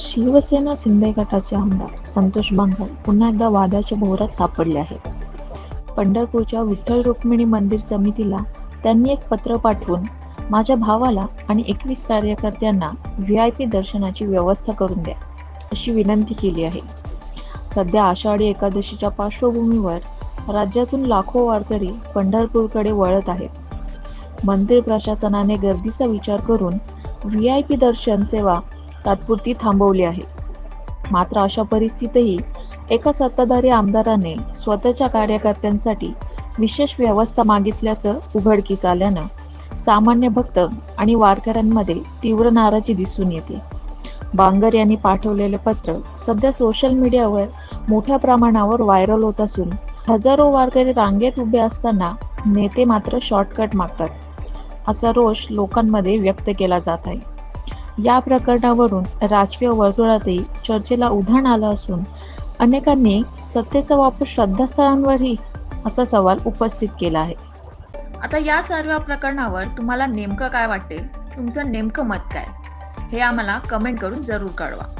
शिवसेना शिंदे गटाचे आमदार संतोष बांगर पुन्हा एकदा वादाच्या भोवऱ्यात सापडले आहेत. पंढरपूरच्या विठ्ठल रुक्मिणी मंदिर समितीला त्यांनी एक पत्र पाठवून माझ्या भावाला आणि एकवीस कार्यकर्त्यांना व्ही आय पी दर्शनाची व्यवस्था करून द्या अशी विनंती केली आहे. सध्या आषाढी एकादशीच्या पार्श्वभूमीवर राज्यातून लाखो वारकरी पंढरपूरकडे वळत आहेत. मंदिर प्रशासनाने गर्दीचा विचार करून व्ही आय पी दर्शन सेवा तात्पुरती थांबवली आहे. मात्र अशा परिस्थितीतही एका सत्ताधारी आमदाराने स्वतःच्या कार्यकर्त्यांसाठी विशेष व्यवस्था मागितल्याचं उघडकीस आल्यानं सामान्य भक्त आणि वारकऱ्यांमध्ये तीव्र नाराजी दिसून येते. बांगर यांनी पाठवलेले पत्र सध्या सोशल मीडियावर मोठ्या प्रमाणावर व्हायरल होत असून हजारो वारकरी रांगेत उभे असताना नेते मात्र शॉर्टकट मागतात. असा रोष लोकांमध्ये व्यक्त केला जात आहे. या प्रकरणावरून राजकीय वर्तुळातही चर्चेला उधाण आलं असून अनेकांनी सत्तेचा वापर श्रद्धास्थळांवरही असा सवाल उपस्थित केला आहे. आता या सर्व प्रकरणावर तुम्हाला नेमकं काय वाटते? तुमचं नेमकं मत काय? हे आम्हाला कमेंट करून जरूर कळवा.